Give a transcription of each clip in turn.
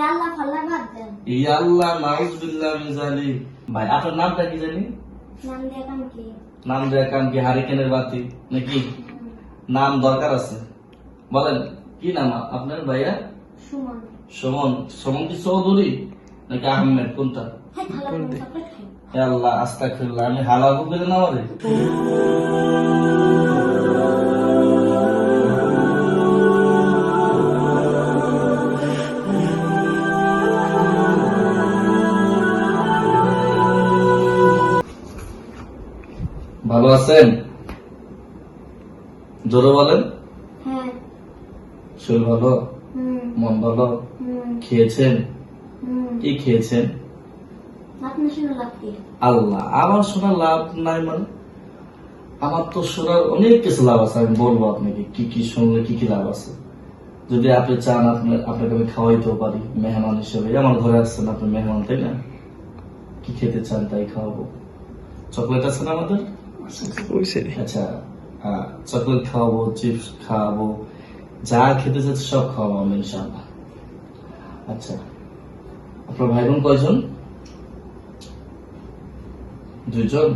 বলে আল্লাহ ফাল্লা বাদ দেন। এই আল্লাহ নাউজুবিল্লাহ মিন জালিক ভাই আপনার নামটা কি জানি? নাম দিয়ে কি? নাম দেয়া কাম কি? হারিকেনের বাতি? নাকি? নাম দরকার আছে। বলেন কি নাম আপনার ভাইয়া? সুমন। সুমন। সুমন কি চৌধুরী? নাকি আহমেদ? কোনটা? হ্যাঁ আল্লাহ আস্তাগফিরুল্লাহ। আমি হালাল করে না আমারে আছেন জোরে বলেন। হ্যাঁ। শরীর ভালো? মন ভালো? খেয়েছেন? কি খেয়েছেন? আল্লাহ আমার শোনার লাভ নাই মানে? আমার তো শোনার অনেক কিছু লাভ আছে আমি বলব আপনাকে কি কি শুনলে কি কি লাভ আছে? যদি আপনি চান আপনি আপনাকে আমি খাওয়াইতেও পারি মেহমান হিসেবে। আমার ঘরে আসছেন আপনি মেহমান তাই না? কি খেতে চান তাই খাওয়াবো। চকলেট আছে না আমাদের? আচ্ছা হ্যাঁ চকলেট খাওয়াবো চিপস খাওয়াবো যা খেতে চাচ্ছে সব খাওয়াবো আমি ইনশাআল্লাহ। আচ্ছা আপনার ভাই বোন কয়জন? দুইজন?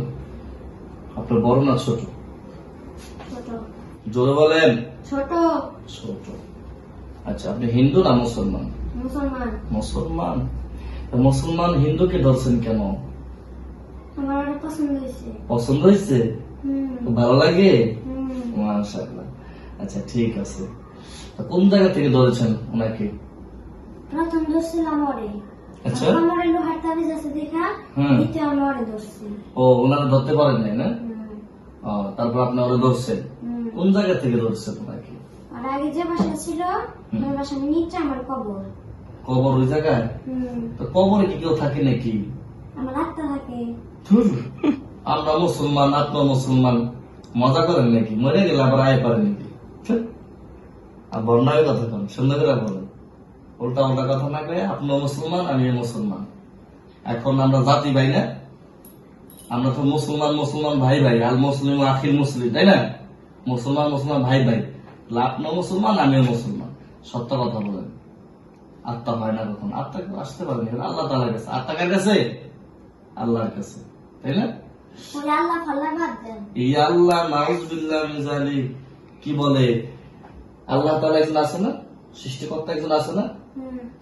আপনার বড় না ছোট? ছোট। জোরে বলেন। ছোট। ছোট। আচ্ছা আপনি হিন্দু না মুসলমান? মুসলমান। মুসলমান। মুসলমান হিন্দুকে ধরছেন কেন? আমার অনেক পছন্দ হয়েছে। পছন্দ হয়েছে? ভালো লাগে? মাশাআল্লাহ। আচ্ছা ঠিক আছে। কোন জায়গা থেকে ধরেছেন ওনাকে? প্রথম ধরছিলাম ওরে আচ্ছা। আমার দেখা ধরছি। ও ওনারা ধরতে পারেন নাই না? ও, তারপর আপনি ওরা ধরছেন। কোন জায়গা থেকে ধরছেন ওনাকে? আর আগে যে বাসা ছিল ওই বাসার নিচে আমার কবর। কবর ওই জায়গায়? তো কবরে কি কেউ থাকে নাকি? আমার আত্মা থাকে। আমরা মুসলমান আপনি মুসলমান, মজা করেন নাকি? মরে গেলে আবার আয় পারে নাকি? আর বর্ণায় কথা কন সুন্দর করে বলেন। উল্টা উল্টা কথা না কয়ে আপনি মুসলমান আমি মুসলমান। এখন আমরা জাতি ভাই না? আমরা তো মুসলমান মুসলমান ভাই ভাই আর মুসলিম আখির মুসলিম, তাই না? মুসলমান মুসলমান ভাই ভাই। আপনিও মুসলমান, আমিও মুসলমান। সত্য কথা বলেন। আত্মা হয় না কখন? আত্মা আসতে পারেনি আল্লাহ তালার কাছে। আত্মা কার কাছে? আল্লাহর কাছে। তাই না? আল্লাহ ফাল্লা এই আল্লাহ নাউজুবিল্লাহ কি বলে? আল্লাহ তাআলা একজন আছে না? সৃষ্টিকর্তা একজন আছে না?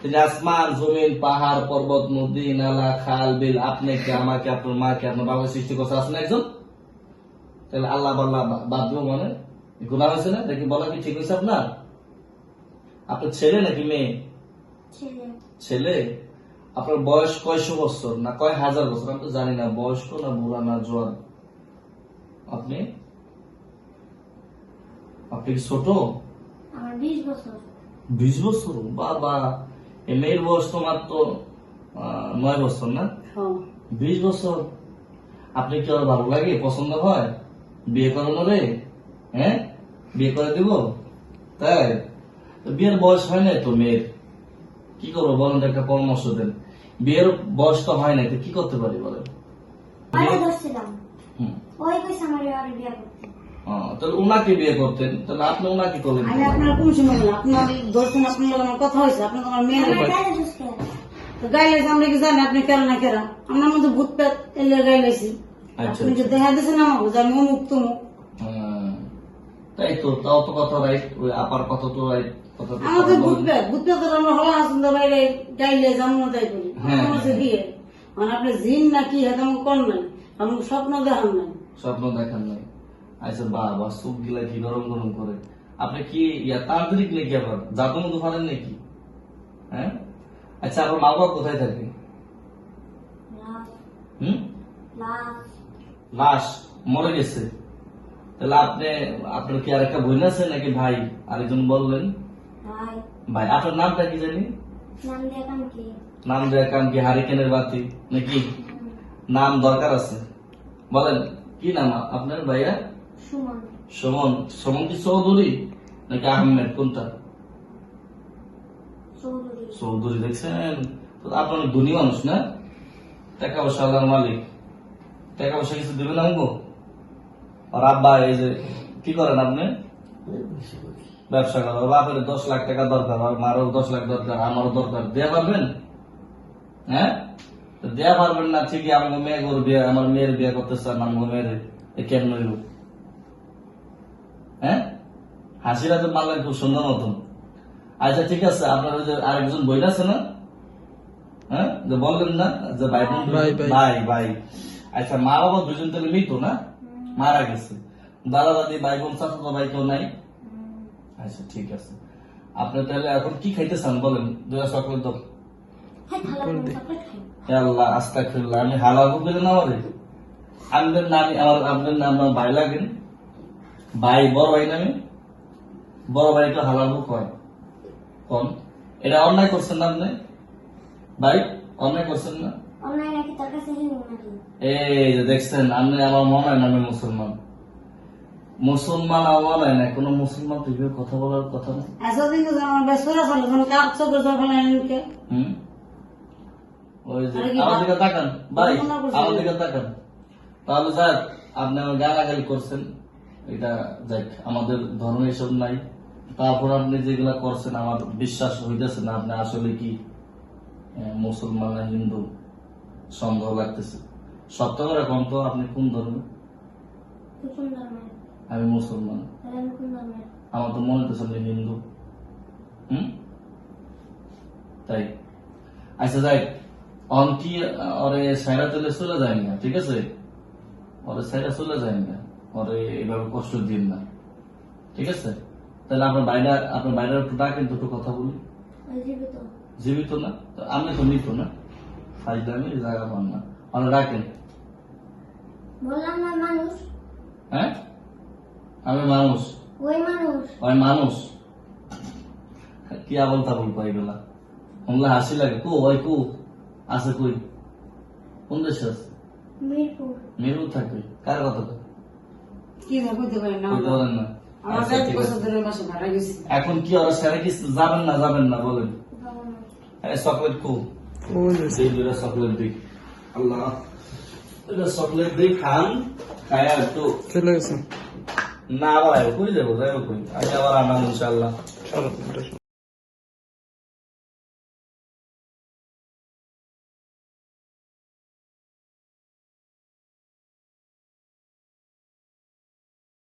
তিনি আসমান জমিন পাহাড় পর্বত নদী নালা খাল বিল আপনাকে আমাকে আপনার মাকে আপনার বাবাকে সৃষ্টি করছে আছে না একজন? তাহলে আল্লাহ বাল্লাহ বাদ দেবো মানে? গুণা হয়েছে না? দেখি বলা কি ঠিক হয়েছে আপনার? আপনার ছেলে নাকি মেয়ে? ছেলে? আপনার বয়স কয়শো বছর না কয় হাজার বছর? আমি তো জানি না বয়স্ক না বুড়া না জোয়ান। আপনি? আপনি কি ছোট? বিশ বছর। বাবা এ মেয়ের বয়স তো মাত্র নয় বছর না? বিশ বছর? আপনি কি আর ভালো লাগে? পছন্দ হয়? বিয়ে করানো রে হ্যাঁ? বিয়ে করে দিব? তাই? বিয়ের বয়স হয় না তো মেয়ের? কি করব বলেন তো একটা পরামর্শ দেন। বিয়ের বয়স তো হয় না তো কি করতে পারি বলেন? আমার ওরে বিয়ে করতে। তাহলে উনাকে বিয়ে করতেন। তাহলে আপনি উনাকে করলেন আপনার কোন সময় আপনার ধরছেন আপনার আমার কথা হয়েছে আপনার আমার মেয়ে আমার গায়ে ঢুসকে তো গাইলেছি আমরা কি জানি আপনি কেন না আমরা মধ্যে ভূত পেট এলে গাইলেছি আচ্ছা আপনি যে দেখা দিয়েছেন আমাকে যে আমি অমুক তমুক হ্যাঁ। তাই তো তাও তো কথা রাইট ওই আপার কথা তো রাইট আমরা হলা বাইরে গাইলে তাই করি। হ্যাঁ, আমার হ্যাঁ। মানে আপনি জিন না কি হাতে কর নাই আমাকে স্বপ্ন দেখান নাই। স্বপ্ন দেখান নাই। আচ্ছা গিলা কি গরম গরম করে। আপনি কি ইয়া তান্ত্রিক নাকি আবার জাদু ফানেন নাকি? হ্যাঁ? আচ্ছা আপনার মা বাবা কোথায় থাকে? হুম? লাশ মরে গেছে? তাহলে আপনি আপনার কি আর একটা বোন আছে নাকি ভাই? আরেকজন বললেন। ভাই। আপনার নামটা কি জানি? নাম দেয়া কাম কি? হারিকেনের বাতি নাকি? নাম দরকার আছে। বলেন কি নাম আপনার ভাইয়া? সুমন। সুমন। কি চৌধুরী? নাকি আহমেদ? কোনটা? চৌধুরী। দেখছেন? আপনার ধনী মানুষ না? টাকা পয়সা আল্লাহর মালিক। টাকা পয়সা কিছু দেবেন আমাকে আর আব্বা এই যে কি করেন আপনি? ব্যবসা বাপের দশ লাখ টাকা দরকার আর মারও দশ লাখ দরকার আমারও দরকার। দেয়া পারবেন? হ্যাঁ? দেয়া পারবেন না ঠিকই আমাকে মেয়ে গরু বিয়ে আমার মেয়ের বিয়ে করতে চান আমাকে মেয়ের এ কেমন হ্যাঁ? হাসিটা তো মারলেন খুব সুন্দর মতন। আচ্ছা ঠিক আছে আপনার ওই যে আরেকজন বইটা আছে না? হ্যাঁ? যে বললেন না যে ভাই বোন ভাই, ভাই। আচ্ছা মা বাবা দুজন তাহলে মৃত না? মারা গেছে। দাদা দাদি ভাই বোন চাচা ভাই কেউ নাই? আচ্ছা ঠিক আছে। আপনি তাহলে এখন কি খাইতে চান বলেন? দুয়া চকলেট দাও। হ্যাঁ আল্লাহ আস্তা খুল্লাহ আমি হালাল বললেন আমারে আপনাদের নাম আমার আপনার নাম আমার ভাই লাগেন ভাই বড় ভাই নামে? বড় ভাই একটু হালাল কয়। কোন? এটা অন্যায় করছেন না আপনি? ভাই অন্যায় করছেন না? এই যে দেখছেন আমার মনে হয় না আমি মুসলমান। মুসলমান আমার হয় না কোনো মুসলমান টিভির কথা বলার কথা না এতদিন তো আমার বেশ করে চলে যখন কাজ চোখে জল ফেলেন এনকে হুম? ওই যে আমার দিকে তাকান ভাই আমার দিকে তাকান। তাহলে যাক আপনি আমার গালাগালি করছেন এটা যাক আমাদের ধর্মে এসব নাই। তারপর আপনি যেগুলা করছেন আমার বিশ্বাস হইতেছে না আপনি আসলে কি মুসলমান না হিন্দু? সন্দেহ লাগতেছে। সত্য করে কম তো? আপনি কোন ধর্মে? আমি মুসলমান। আমার তো মনে হচ্ছে আপনি হিন্দু। হুম? তাই। আচ্ছা যাই অন কি ওরে সাইরা তুলে চলে যায় না ঠিক আছে? ওরে সাইরা চলে যায় না। ওরে এভাবে কষ্ট দিন না ঠিক আছে? তাহলে আপনার বাইরে আপনার বাইরে একটু ডাকেন দুটো কথা বলি। জীবিত। জীবিত না? আমি তো মৃত না? জায়গা পান না। ওরা ডাকেন বললাম না মানুষ। হ্যাঁ? আমি মানুষ। ওই মানুষ। ওই মানুষ। কি আবল তাবল কয় এগুলা? হমলা হাসি লাগে। কু ওই কু? আছে কই? কোন দেশে আছে? মিরপুর। মেরু থাকে। কার কথা? কি কইতে না। কইতে বলেন না। আমার আচ্ছা, এখন কি ওরা সেরা কি যাবেন না যাবেন না বলেন। চকলেট কু? যে চকলেট দিই আল্লাহ এটা চকলেট দিই খান খায় একটু। চলে গেছে। না আবার কই যাব? যাইব কই? আচ্ছা আবার আনাম ইনশাল্লাহ